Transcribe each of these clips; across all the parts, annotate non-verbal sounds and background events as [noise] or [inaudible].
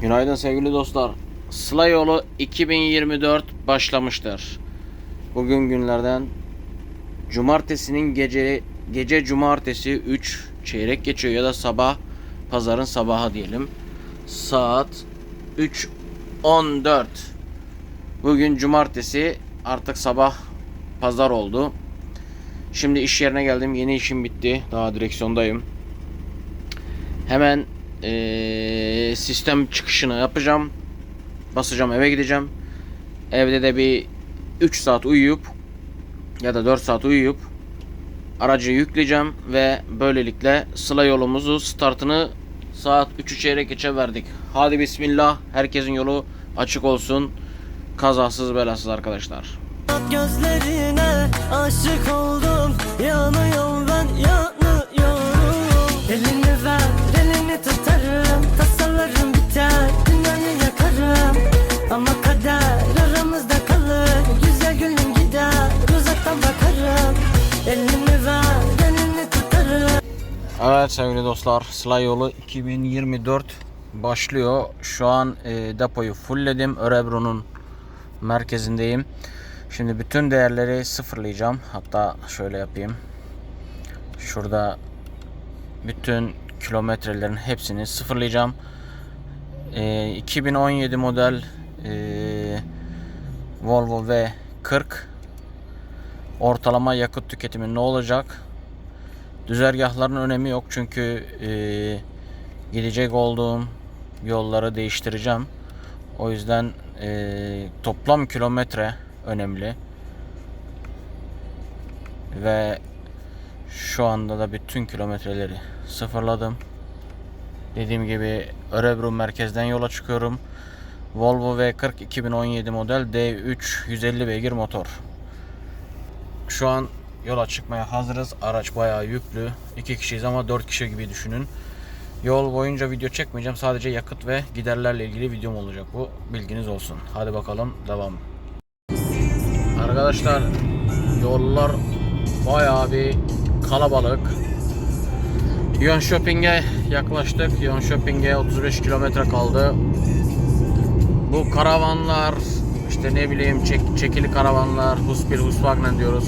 Günaydın sevgili dostlar. Sıla yolu 2024 başlamıştır. Bugün günlerden cumartesinin gece gece cumartesi 3 çeyrek geçiyor ya da sabah pazarın sabahı diyelim. Saat 3.14. Bugün cumartesi artık sabah pazar oldu. Şimdi iş yerine geldim. Yeni işim bitti. Daha direksiyondayım. Hemen eee, sistem çıkışını yapacağım. Basacağım eve gideceğim. Evde de bir 3 saat uyuyup ya da 4 saat uyuyup aracı yükleyeceğim ve böylelikle Sıla yolumuzu startını saat 3'ü çeyrek geçe verdik. Hadi bismillah. Herkesin yolu açık olsun. Kazasız belasız arkadaşlar. Gözlerine aşık oldum Yanıyorum ben yanıyorum elini Evet sevgili dostlar Sıla yolu 2024 başlıyor. Şu an e, depoyu fullledim. Örebro'nun merkezindeyim. Şimdi bütün değerleri sıfırlayacağım. Hatta şöyle yapayım. Şurada bütün kilometrelerin hepsini sıfırlayacağım. E, 2017 model e, Volvo V40 ortalama yakıt tüketimi ne olacak? Düzergahların önemi yok çünkü e, gidecek olduğum yolları değiştireceğim. O yüzden e, toplam kilometre önemli. Ve şu anda da bütün kilometreleri sıfırladım. Dediğim gibi Örebro merkezden yola çıkıyorum. Volvo V40 2017 model D3 150 beygir motor. Şu an yola çıkmaya hazırız. Araç bayağı yüklü. İki kişiyiz ama dört kişi gibi düşünün. Yol boyunca video çekmeyeceğim. Sadece yakıt ve giderlerle ilgili videom olacak bu. Bilginiz olsun. Hadi bakalım devam. Arkadaşlar yollar bayağı bir kalabalık. Jönköping'e yaklaştık. Jönköping'e 35 kilometre kaldı. Bu karavanlar işte ne bileyim çek, çekili karavanlar, Husbil, Huswagnen diyoruz.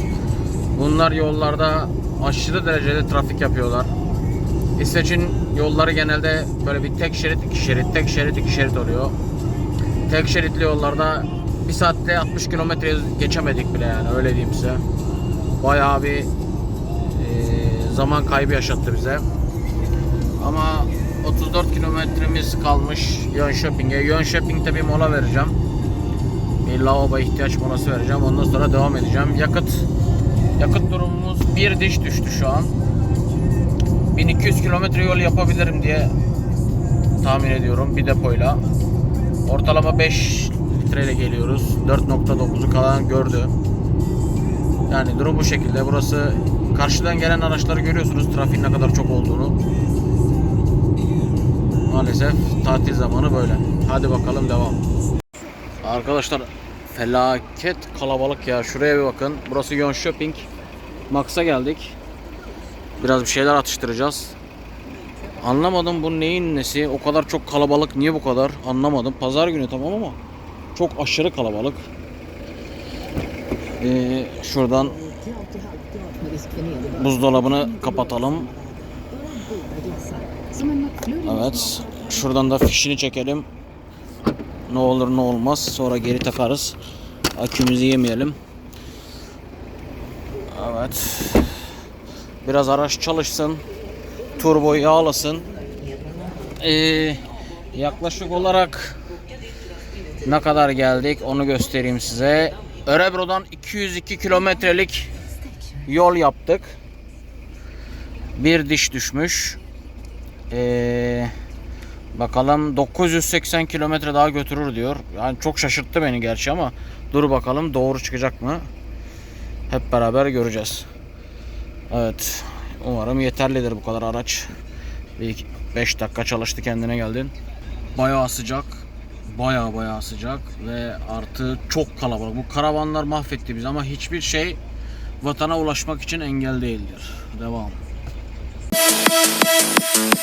Bunlar yollarda aşırı derecede trafik yapıyorlar. İsveç'in yolları genelde böyle bir tek şerit, iki şerit, tek şerit, iki şerit oluyor. Tek şeritli yollarda bir saatte 60 kilometre geçemedik bile yani öyle diyeyim size. Bayağı bir e, zaman kaybı yaşattı bize. Ama 34 kilometremiz kalmış Jönköping'e. Jönköping'de bir mola vereceğim. Bir lavabo ihtiyaç molası vereceğim. Ondan sonra devam edeceğim. Yakıt yakıt durumumuz bir diş düştü şu an. 1200 kilometre yol yapabilirim diye tahmin ediyorum bir depoyla. Ortalama 5 litreyle geliyoruz. 4.9'u kalan gördü. Yani durum bu şekilde. Burası karşıdan gelen araçları görüyorsunuz trafiğin ne kadar çok olduğunu. Maalesef tatil zamanı böyle. Hadi bakalım devam. Arkadaşlar felaket kalabalık ya. Şuraya bir bakın. Burası Jönköping. Max'a geldik. Biraz bir şeyler atıştıracağız. Anlamadım bu neyin nesi. O kadar çok kalabalık niye bu kadar anlamadım. Pazar günü tamam ama çok aşırı kalabalık. Ee, şuradan buzdolabını kapatalım. Evet. Şuradan da fişini çekelim. Ne olur ne olmaz. Sonra geri takarız. Akümüzü yemeyelim. Evet. Biraz araç çalışsın. Turbo yağlasın. Ee, yaklaşık olarak ne kadar geldik onu göstereyim size. Örebro'dan 202 kilometrelik yol yaptık. Bir diş düşmüş. Ee, bakalım 980 kilometre daha götürür diyor. Yani çok şaşırttı beni gerçi ama dur bakalım doğru çıkacak mı? Hep beraber göreceğiz. Evet. Umarım yeterlidir bu kadar araç. Bir 5 dakika çalıştı kendine geldin. Bayağı sıcak. Bayağı bayağı sıcak ve artı çok kalabalık. Bu karavanlar mahvetti bizi ama hiçbir şey vatana ulaşmak için engel değildir. Devam. Thank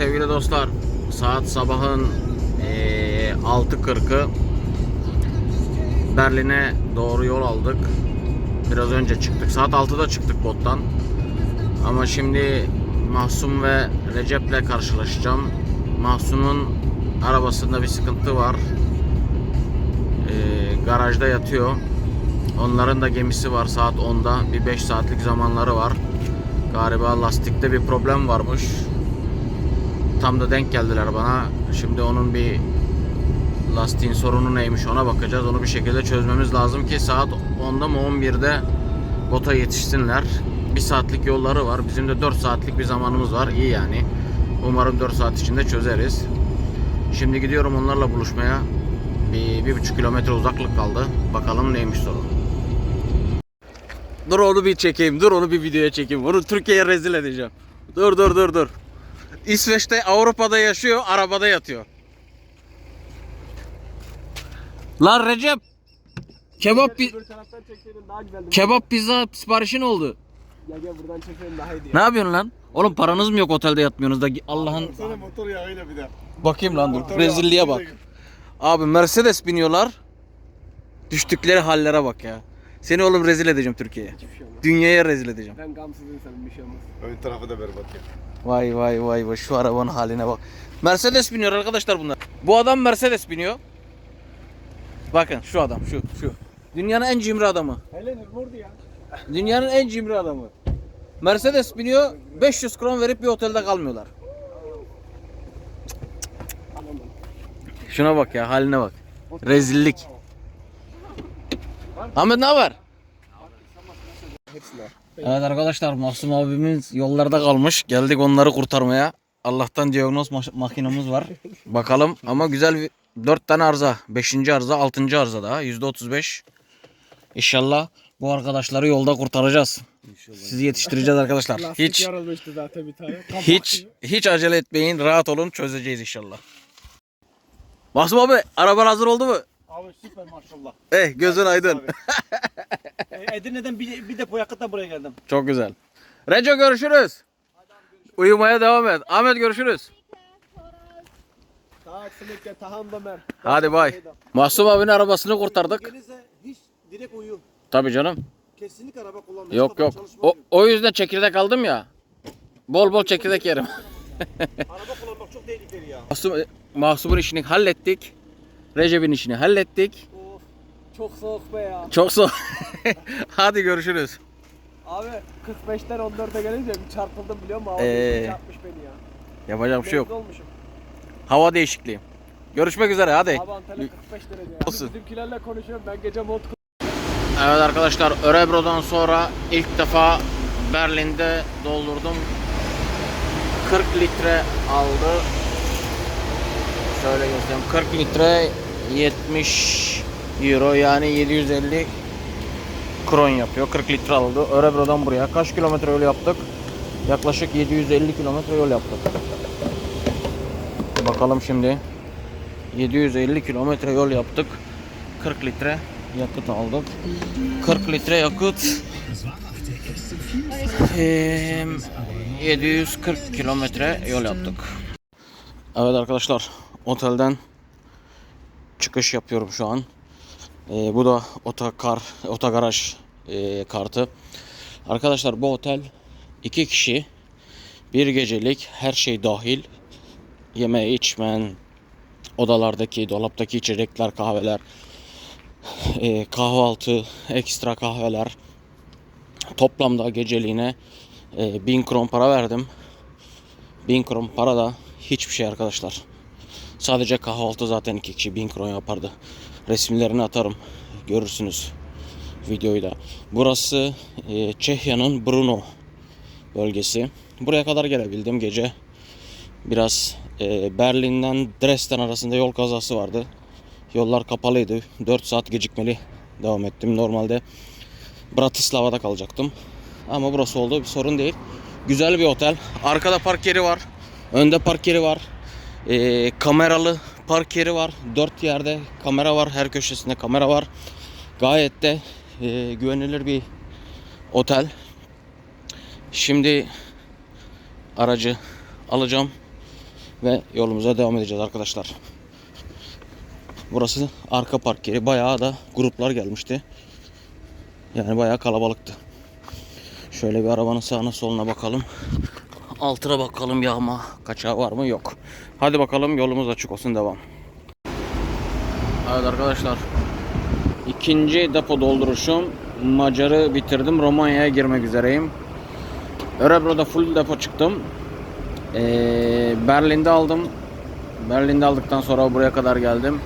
dostlar saat sabahın eee 6.40'ı Berlin'e doğru yol aldık. Biraz önce çıktık. Saat 6'da çıktık bottan. Ama şimdi Mahsum ve Recep'le karşılaşacağım. Mahsum'un arabasında bir sıkıntı var. Eee, garajda yatıyor. Onların da gemisi var saat 10'da. Bir 5 saatlik zamanları var. Galiba lastikte bir problem varmış. Tam da denk geldiler bana. Şimdi onun bir lastiğin sorunu neymiş ona bakacağız. Onu bir şekilde çözmemiz lazım ki saat 10'da mı 11'de bota yetişsinler. Bir saatlik yolları var. Bizim de 4 saatlik bir zamanımız var. İyi yani. Umarım 4 saat içinde çözeriz. Şimdi gidiyorum onlarla buluşmaya. Bir, bir buçuk kilometre uzaklık kaldı. Bakalım neymiş sorun. Dur onu bir çekeyim. Dur onu bir videoya çekeyim. Onu Türkiye'ye rezil edeceğim. Dur dur dur dur. İsveç'te Avrupa'da yaşıyor, arabada yatıyor. Lan Recep. Kebap pi- kebap pizza siparişin oldu. Gel gel buradan çekseydin daha iyiydi. Ne yapıyorsun lan? Oğlum paranız mı yok otelde yatmıyorsunuz da Allah'ın Sana motor yağıyla bir de. bakayım lan dur. Rezilliğe bak. Abi Mercedes biniyorlar. Düştükleri hallere bak ya. Seni oğlum rezil edeceğim Türkiye'ye. Şey. Dünyaya rezil edeceğim. Ben gamsız insanım bir şey olmaz. Ön tarafı da berbat ya. Vay vay vay vay şu arabanın haline bak. Mercedes biniyor arkadaşlar bunlar. Bu adam Mercedes biniyor. Bakın şu adam şu şu. Dünyanın en cimri adamı. Hele vurdu ya. Dünyanın en cimri adamı. Mercedes biniyor 500 kron verip bir otelde kalmıyorlar. Şuna bak ya haline bak. Rezillik. Ahmet ne haber? Hepsine. Evet arkadaşlar Mahsum abimiz yollarda kalmış. Geldik onları kurtarmaya. Allah'tan diyagnoz ma- makinamız var. [laughs] Bakalım ama güzel bir 4 tane arıza. 5. arıza, 6. arıza daha. %35. İnşallah bu arkadaşları yolda kurtaracağız. Sizi yetiştireceğiz arkadaşlar. Lastik Hiç yarılmıştı zaten bir tane. Kapak hiç gibi. hiç acele etmeyin. Rahat olun. Çözeceğiz inşallah. Mahsum abi araban hazır oldu mu? Abi süper maşallah. Eh gözün aydın. E, Edirne'den bir, bir depo yakıtla buraya geldim. Çok güzel. Reco görüşürüz. Uyumaya devam et. Ahmet görüşürüz. Hadi bay. Mahsum abinin arabasını kurtardık. Gelirse hiç direkt uyu. Tabii canım. Kesinlikle araba kullanma. Yok yok. O, o yüzden çekirdek aldım ya. Bol bol çekirdek yerim. Araba kullanmak çok tehlikeli ya. Mahsum, Mahsum'un işini hallettik. Recep'in işini hallettik. Of. Çok soğuk be ya. Çok soğuk. [laughs] Hadi görüşürüz. Abi 45'ten 14'e gelince bir çarpıldım biliyor musun? Hava Ee. çarpmış beni ya. Yapacak bir şey yok. Olmuşum. Hava değişikliği. Görüşmek üzere hadi. Abi Antalya 45 derece ya. Olsun. Bizimkilerle konuşuyorum ben gece mont Evet arkadaşlar Örebro'dan sonra ilk defa Berlin'de doldurdum. 40 litre aldı. Şöyle göstereyim. 40 litre 70 euro yani 750 kron yapıyor. 40 litre aldı. Örebro'dan buraya kaç kilometre yol yaptık? Yaklaşık 750 kilometre yol yaptık. Bakalım şimdi. 750 kilometre yol yaptık. 40 litre yakıt aldık. 40 litre yakıt. Eee, 740 kilometre yol yaptık. Evet arkadaşlar otelden çıkış yapıyorum şu an. Ee, bu da otokar, otogaraj e, kartı. Arkadaşlar bu otel iki kişi bir gecelik her şey dahil yeme içmen odalardaki dolaptaki içecekler kahveler e, kahvaltı ekstra kahveler toplamda geceliğine e, 1000 kron para verdim 1000 kron para da hiçbir şey arkadaşlar sadece kahvaltı zaten iki kişi 1000 kron yapardı resimlerini atarım görürsünüz videoyu da burası e, Çehya'nın Brno bölgesi buraya kadar gelebildim gece biraz e, Berlin'den Dresden arasında yol kazası vardı Yollar kapalıydı. 4 saat gecikmeli devam ettim. Normalde Bratislava'da kalacaktım. Ama burası oldu bir sorun değil. Güzel bir otel. Arkada park yeri var. Önde park yeri var. Ee, kameralı park yeri var. Dört yerde kamera var. Her köşesinde kamera var. Gayet de e, güvenilir bir otel. Şimdi aracı alacağım. Ve yolumuza devam edeceğiz arkadaşlar. Burası arka park yeri. Bayağı da gruplar gelmişti. Yani bayağı kalabalıktı. Şöyle bir arabanın sağına soluna bakalım. Altına bakalım yağma kaçağı var mı yok. Hadi bakalım yolumuz açık olsun devam. Evet arkadaşlar. ikinci depo dolduruşum. Macar'ı bitirdim. Romanya'ya girmek üzereyim. Örebro'da full depo çıktım. Ee, Berlin'de aldım. Berlin'de aldıktan sonra buraya kadar geldim.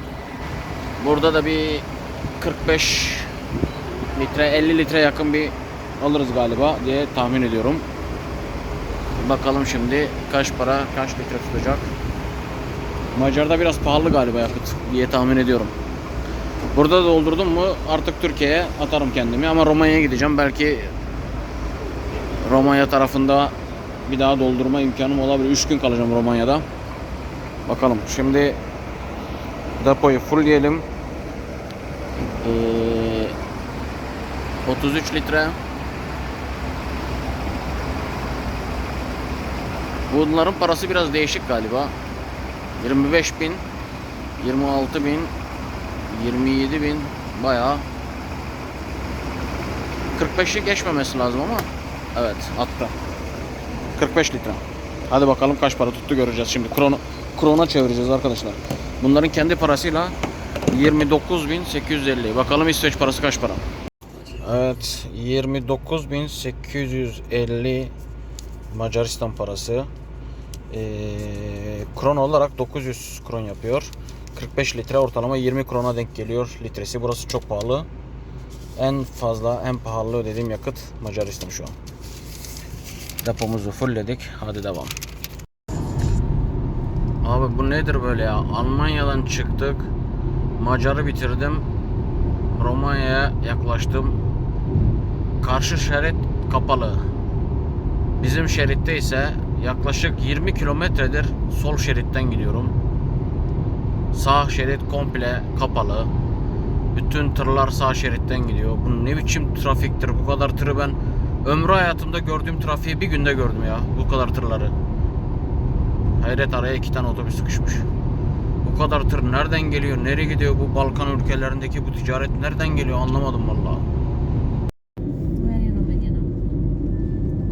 Burada da bir 45 litre 50 litre yakın bir alırız galiba diye tahmin ediyorum. Bakalım şimdi kaç para kaç litre tutacak. Macar'da biraz pahalı galiba yakıt diye tahmin ediyorum. Burada da doldurdum mu artık Türkiye'ye atarım kendimi ama Romanya'ya gideceğim. Belki Romanya tarafında bir daha doldurma imkanım olabilir. 3 gün kalacağım Romanya'da. Bakalım. Şimdi depoyu fullleyelim. Ee, 33 litre. Bunların parası biraz değişik galiba. 25 bin, 26 bin, 27 bin bayağı 45'i geçmemesi lazım ama evet attı. 45 litre. Hadi bakalım kaç para tuttu göreceğiz şimdi. Krono, krona çevireceğiz arkadaşlar. Bunların kendi parasıyla 29.850. Bakalım İsveç parası kaç para? Evet 29.850 Macaristan parası. Ee, kron olarak 900 kron yapıyor. 45 litre ortalama 20 krona denk geliyor litresi. Burası çok pahalı. En fazla en pahalı ödediğim yakıt Macaristan şu an. Depomuzu fullledik. Hadi devam. Abi bu nedir böyle ya? Almanya'dan çıktık. Macar'ı bitirdim. Romanya'ya yaklaştım. Karşı şerit kapalı. Bizim şeritte ise yaklaşık 20 kilometredir sol şeritten gidiyorum. Sağ şerit komple kapalı. Bütün tırlar sağ şeritten gidiyor. Bu ne biçim trafiktir? Bu kadar tırı ben ömrü hayatımda gördüğüm trafiği bir günde gördüm ya. Bu kadar tırları. Hayret araya iki tane otobüs sıkışmış. Bu kadar tır nereden geliyor? Nereye gidiyor bu Balkan ülkelerindeki bu ticaret nereden geliyor anlamadım vallahi.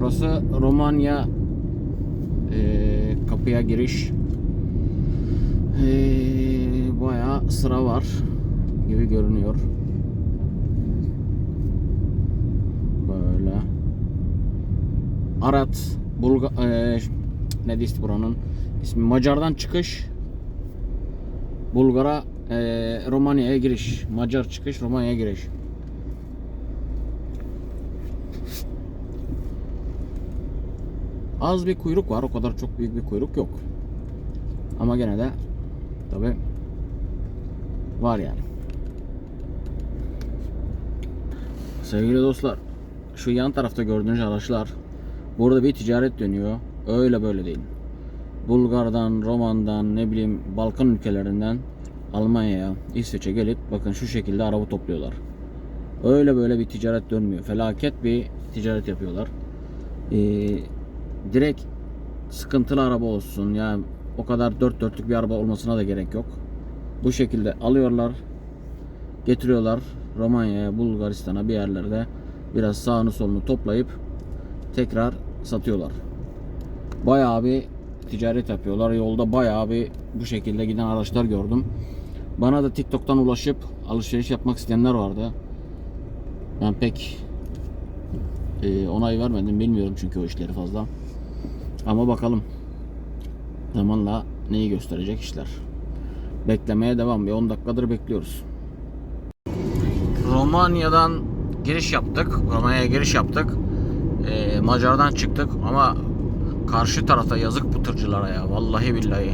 Burası Romanya eee, kapıya giriş. Eee, bayağı sıra var gibi görünüyor. Böyle. Arat Bulga eee ne diyeyim buranın ismi Macar'dan çıkış Bulgar'a eee, Romanya'ya giriş. Macar çıkış Romanya'ya giriş. Az bir kuyruk var. O kadar çok büyük bir kuyruk yok. Ama gene de tabi var yani. Sevgili dostlar, şu yan tarafta gördüğünüz araçlar burada bir ticaret dönüyor. Öyle böyle değil. Bulgar'dan, Roman'dan, ne bileyim Balkan ülkelerinden Almanya'ya, İsveç'e gelip bakın şu şekilde araba topluyorlar. Öyle böyle bir ticaret dönmüyor. Felaket bir ticaret yapıyorlar. Ee, direkt sıkıntılı araba olsun yani o kadar dört dörtlük bir araba olmasına da gerek yok. Bu şekilde alıyorlar, getiriyorlar Romanya'ya, Bulgaristan'a bir yerlerde biraz sağını solunu toplayıp tekrar satıyorlar. Bayağı bir ticaret yapıyorlar. Yolda bayağı bir bu şekilde giden araçlar gördüm. Bana da TikTok'tan ulaşıp alışveriş yapmak isteyenler vardı. Ben pek e, onay vermedim. Bilmiyorum çünkü o işleri fazla. Ama bakalım. Zamanla neyi gösterecek işler. Beklemeye devam. Bir 10 dakikadır bekliyoruz. Romanya'dan giriş yaptık. Romanya'ya giriş yaptık. Ee, Macar'dan çıktık ama karşı tarafta yazık bu tırcılara ya. Vallahi billahi.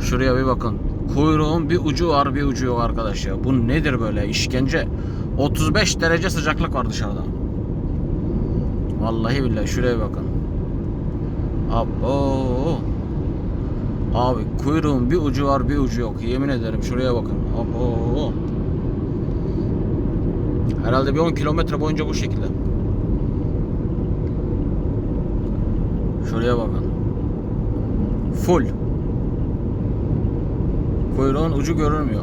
Şuraya bir bakın. Kuyruğun bir ucu var bir ucu yok arkadaş ya. Bu nedir böyle işkence? 35 derece sıcaklık var dışarıda. Vallahi billahi şuraya bakın. Abo. Abi kuyruğun bir ucu var bir ucu yok. Yemin ederim şuraya bakın. Abo. Herhalde bir 10 kilometre boyunca bu şekilde. Şuraya bakın. Full. Kuyruğun ucu görünmüyor.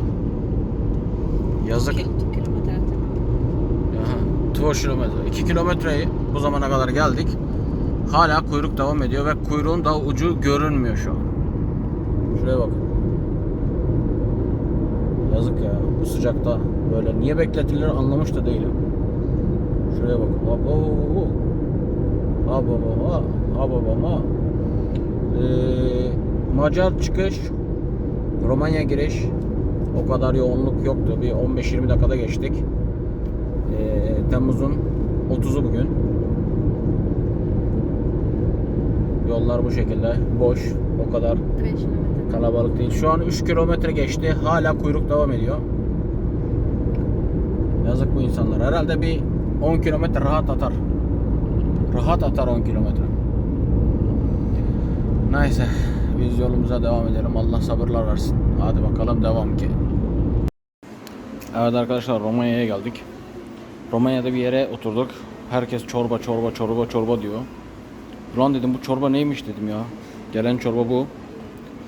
Yazık. İki kilometre Aha, 2 kilometre. 2 kilometreyi bu zamana kadar geldik. Hala kuyruk devam ediyor ve kuyruğun da ucu görünmüyor şu an. Şuraya bak. Yazık ya bu sıcakta böyle niye bekletilir anlamış da değilim. Şuraya bak. Hop hop hop hop. Ha baba. Ha baba. Ee, Macar çıkış. Romanya giriş. O kadar yoğunluk yoktu. Bir 15-20 dakikada geçtik. Ee, Temmuz'un 30'u bugün. Yollar bu şekilde. Boş. O kadar 5 kilometre. kalabalık değil. Şu an 3 kilometre geçti. Hala kuyruk devam ediyor. Yazık bu insanlar. Herhalde bir 10 kilometre rahat atar. Rahat atar 10 kilometre. Neyse. Biz yolumuza devam edelim. Allah sabırlar versin. Hadi bakalım devam ki. Evet arkadaşlar Romanya'ya geldik. Romanya'da bir yere oturduk. Herkes çorba çorba çorba çorba diyor. Ulan dedim bu çorba neymiş dedim ya. Gelen çorba bu.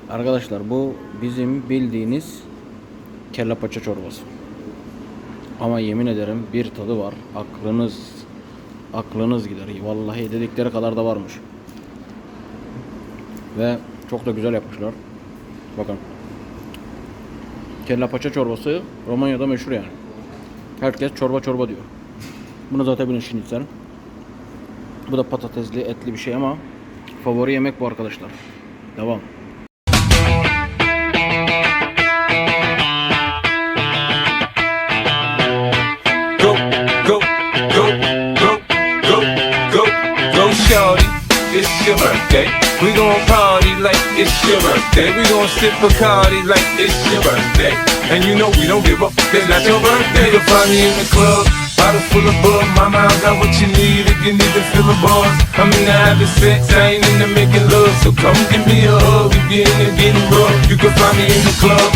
Arkadaşlar bu bizim bildiğiniz kelle paça çorbası. Ama yemin ederim bir tadı var. Aklınız aklınız gider. Vallahi dedikleri kadar da varmış. Ve çok da güzel yapmışlar. Bakın. Kelle paça çorbası Romanya'da meşhur yani. Herkes çorba çorba diyor. Bunu zaten bilin şinitzel. Bu da patatesli etli bir şey ama favori yemek bu arkadaşlar. Devam. We gon' party like it's your birthday. We gon' sip Bacardi like it's your birthday. And you know we don't give up. It's not your birthday. You'll find me in the club. Bottle full of bug, mama, I got what you need if you need to fill the bars. I'm in into having sex, I ain't into making love. So come give me a hug if you're into getting rough. You can find me in the club.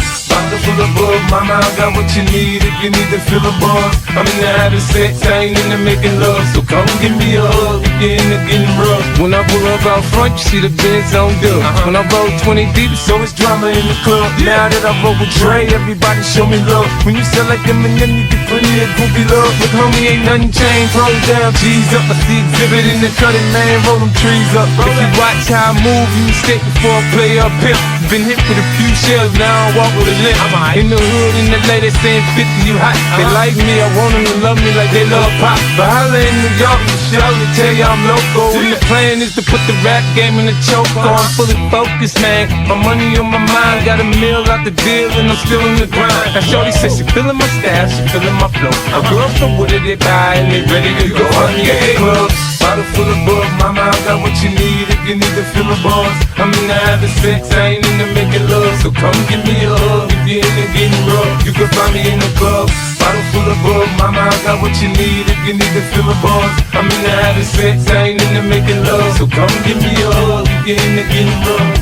Full of bug, mama, I got what you need if you need to fill the bars. I'm in into having sex, I ain't into making love. So come give me a hug if you're into getting rough. When I pull up out front, you see the Benz on dub. Uh-huh. When I roll 20 deep, so it's drama in the club. Now that I roll with Dre, everybody show me love. When you sell like Eminem, you get plenty of goofy love. Look, homie, ain't nothing changed. Roll down, G's up. I see exhibit in the cutting, man. Roll them trees up. If you watch how I move, you mistake before I play up here. Been hit with a few shells, now I walk with a limp. In the hood, in the lady saying 50, you hot. They like me, I want them to love me like they love pop. But holla in New York, Michelle, they tell you I'm loco. And the plan is to put the rap game in the choke. I'm fully focused, man. My money on my mind, got a meal out the deal, and I'm still in the grind. Now, Shorty says she feeling my style, she feeling my flow. My girls know what it they buy, and they ready to go on the club. Bottle full of bug, mama, I got what you need if you need to fill the bars. I'm into having sex, I ain't in into making love. So come give me a hug if you're into getting rough. You can find me in the club. Bottle full of bug, mama, I got what you need if you need to fill the bars. I'm into having sex, I ain't into making love. So come give me a hug you're into getting rough.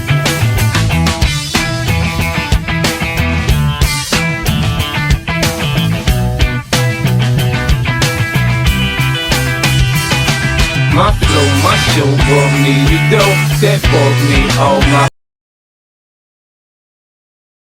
My flow, my show brought me the dough that bought me all my